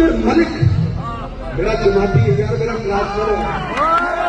रामवीर मलिक मेरा जमाती है यार मेरा ट्रांसफर है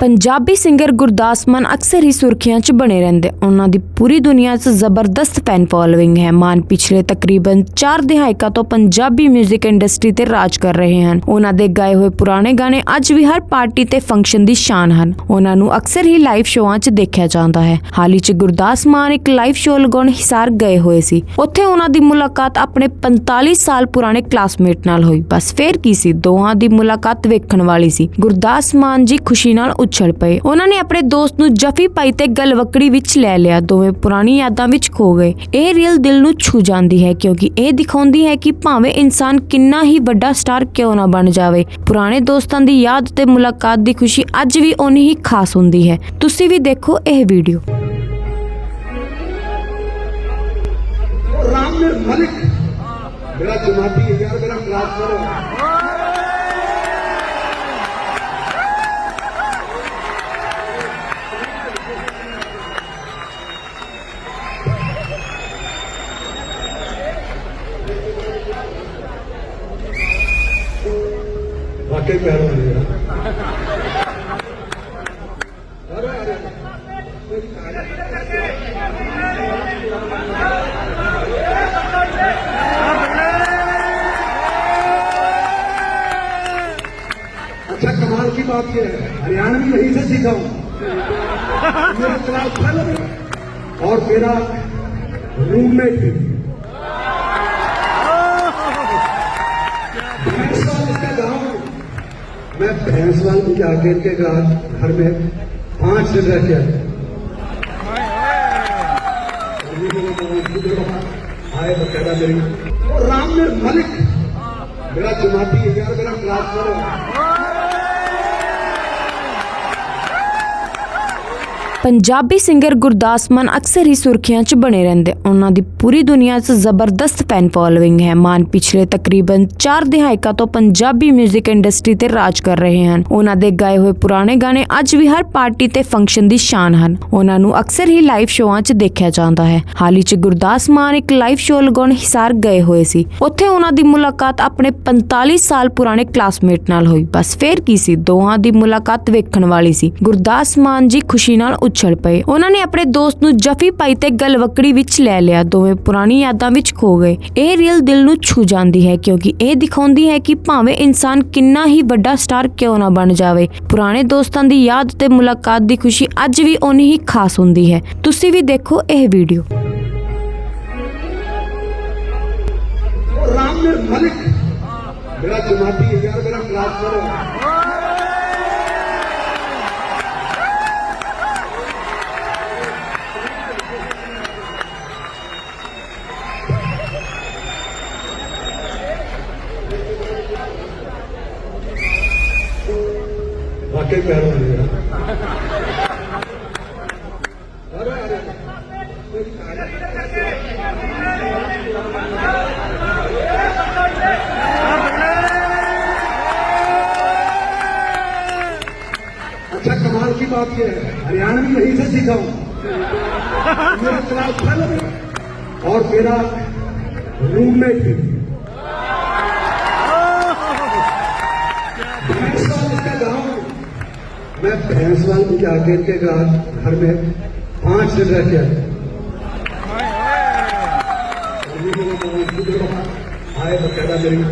ਪੰਜਾਬੀ ਸਿੰਗਰ ਗੁਰਦਾਸ ਮਾਨ ਅਕਸਰ ਹੀ ਸੁਰਖੀਆਂ 'ਚ ਬਣੇ ਰਹਿੰਦੇ। ਉਹਨਾਂ ਦੀ ਪੂਰੀ ਦੁਨੀਆ 'ਚ ਜ਼ਬਰਦਸਤ ਫੈਨ ਫੋਲੋਇੰਗ ਹੈ। ਮਾਨ ਪਿਛਲੇ ਤਕਰੀਬਨ 4 ਦਹਾਕਿਆਂ ਤੋਂ ਪੰਜਾਬੀ 뮤직 ਇੰਡਸਟਰੀ ਤੇ ਰਾਜ ਕਰ ਰਹੇ ਹਨ। ਉਹਨਾਂ ਦੇ ਗਾਏ ਹੋਏ ਪੁਰਾਣੇ ਗਾਣੇ ਅੱਜ ਵੀ ਹਰ ਪਾਰਟੀ ਤੇ ਫੰਕਸ਼ਨ ਦੀ ਸ਼ਾਨ ਹਨ। ਉਹਨਾਂ ਨੂੰ ਅਕਸਰ ਹੀ ਲਾਈਵ ਸ਼ੋਆਂ 'ਚ ਦੇਖਿਆ ਜਾਂਦਾ ਹੈ। ਹਾਲ ਹੀ 'ਚ ਗੁਰਦਾਸ ਮਾਨ ਇੱਕ ਲਾਈਵ ਸ਼ੋਅ ਲਗਾਉਣ ਹਿਸਾਰ ਗਏ ਹੋਏ ਸੀ। ਉੱਥੇ ਉਹਨਾਂ ਦੀ ਮੁਲਾਕਾਤ ਆਪਣੇ 45 ਸਾਲ ਪੁਰਾਣੇ ਕਲਾਸਮੇਟ ਨਾਲ ਹੋਈ। ਬਸ ਫੇਰ ਕੀ ਸੀ? ਦੋਹਾਂ ਦੀ ਮੁਲਾਕਾਤ ਵੇਖਣ ਵਾਲੀ ਸੀ। ਗੁਰਦਾਸ ਮਾਨ ਜੀ ਖੁਸ਼ੀ ਨਾਲ ਉੱਛਲ ਪਏ ਉਹਨਾਂ ਨੇ ਆਪਣੇ ਦੋਸਤ ਨੂੰ ਜਫੀ ਪਾਈ ਤੇ ਗਲਵਕੜੀ ਵਿੱਚ ਲੈ ਲਿਆ ਦੋਵੇਂ ਪੁਰਾਣੀ ਯਾਦਾਂ ਵਿੱਚ ਖੋ ਗਏ ਇਹ ਰੀਲ ਦਿਲ ਨੂੰ ਛੂ ਜਾਂਦੀ ਹੈ ਕਿਉਂਕਿ ਇਹ ਦਿਖਾਉਂਦੀ ਹੈ ਕਿ ਭਾਵੇਂ ਇਨਸਾਨ ਕਿੰਨਾ ਹੀ ਵੱਡਾ ਸਟਾਰ ਕਿਉਂ ਨਾ ਬਣ ਜਾਵੇ ਪੁਰਾਣੇ ਦੋਸਤਾਂ ਦੀ ਯਾਦ ਤੇ ਮੁਲਾਕਾਤ ਦੀ ਖੁਸ਼ੀ ਅੱਜ ਵੀ ਓਨੀ ਹੀ ਖਾਸ ਹੁੰਦੀ ਹੈ ਤੁਸੀਂ ਵੀ ਦੇਖੋ ਇਹ ਵੀਡੀਓ और रामवीर मलिक मेरा जमाती है यार मेरा ट्रांसफर है واقعی پیروں اچھا کمال کی بات یہ ہے، ہریانہ بھی یہیں سے سیکھا ہوں۔ میرا کلاس تھا اور میرا روم میٹ मैं भैंसवाल के आगे के गांव घर में पांच दिन रह के आया आए बकायदा मेरी और रामवीर मलिक मेरा जमाती है यार मेरा ट्रांसफर है ਪੰਜਾਬੀ ਸਿੰਗਰ ਗੁਰਦਾਸ ਮਾਨ ਅਕਸਰ ਹੀ ਸੁਰਖੀਆਂ 'ਚ ਬਣੇ ਰਹਿੰਦੇ। ਉਹਨਾਂ ਦੀ ਪੂਰੀ ਦੁਨੀਆ 'ਚ ਜ਼ਬਰਦਸਤ ਫੈਨ ਫੋਲੋਇੰਗ ਹੈ। ਮਾਨ ਪਿਛਲੇ ਤਕਰੀਬਨ 4 ਦਹਾਕਿਆਂ ਤੋਂ ਪੰਜਾਬੀ 뮤직 ਇੰਡਸਟਰੀ ਤੇ ਰਾਜ ਕਰ ਰਹੇ ਹਨ। ਉਹਨਾਂ ਦੇ ਗਾਏ ਹੋਏ ਪੁਰਾਣੇ ਗਾਣੇ ਅੱਜ ਵੀ ਹਰ ਪਾਰਟੀ ਤੇ ਫੰਕਸ਼ਨ ਦੀ ਸ਼ਾਨ ਹਨ। ਉਹਨਾਂ ਨੂੰ ਅਕਸਰ ਹੀ ਲਾਈਵ ਸ਼ੋਆਂ 'ਚ ਦੇਖਿਆ ਜਾਂਦਾ ਹੈ। ਹਾਲ ਹੀ 'ਚ ਗੁਰਦਾਸ ਮਾਨ ਇੱਕ ਲਾਈਵ ਸ਼ੋਅ ਲਗਾਉਣ ਹਿਸਾਰ ਗਏ ਹੋਏ ਸੀ। ਉੱਥੇ ਉਹਨਾਂ ਦੀ ਮੁਲਾਕਾਤ ਆਪਣੇ 45 ਸਾਲ ਪੁਰਾਣੇ ਕਲਾਸਮੇਟ ਨਾਲ ਹੋਈ। ਬਸ ਫੇਰ ਕੀ ਸੀ? ਦੋਹਾਂ ਦੀ ਮੁਲਾਕਾਤ ਵੇਖਣ ਵਾਲੀ ਸੀ। ਗੁਰਦਾਸ ਮਾਨ ਜੀ ਖੁਸ਼ੀ ਨਾਲ ਉੱਛਲ ਪਏ ਉਹਨਾਂ ਨੇ ਆਪਣੇ ਦੋਸਤ ਨੂੰ ਜਫੀ ਪਾਈ ਤੇ ਗਲਵਕੜੀ ਵਿੱਚ ਲੈ ਲਿਆ ਦੋਵੇਂ ਪੁਰਾਣੀ ਯਾਦਾਂ ਵਿੱਚ ਖੋ ਗਏ ਇਹ ਰੀਲ ਦਿਲ ਨੂੰ ਛੂ ਜਾਂਦੀ ਹੈ ਕਿਉਂਕਿ ਇਹ ਦਿਖਾਉਂਦੀ ਹੈ ਕਿ ਭਾਵੇਂ ਇਨਸਾਨ ਕਿੰਨਾ ਹੀ ਵੱਡਾ ਸਟਾਰ ਕਿਉਂ ਨਾ ਬਣ ਜਾਵੇ ਪੁਰਾਣੇ ਦੋਸਤਾਂ ਦੀ ਯਾਦ ਤੇ ਮੁਲਾਕਾਤ ਦੀ ਖੁਸ਼ੀ ਅੱਜ ਵੀ ਓਨੀ ਹੀ ਖਾਸ ਹੁੰਦੀ ਹੈ ਤੁਸੀਂ ਵੀ ਦੇਖੋ ਇਹ ਵੀਡੀਓ और रामवीर मलिक मेरा जमाती है यार मेरा ट्रांसफर है واقعی میں حیران ہو اچھا کمال کی بات یہ ہے ہریانوی یہیں سے سیکھا ہوں۔ میرا کلاس تھا اور میرا روم میٹ मैं भैंसवाल के आगे के गांव घर में पांच दिन रह के आया आए बकायदा मेरी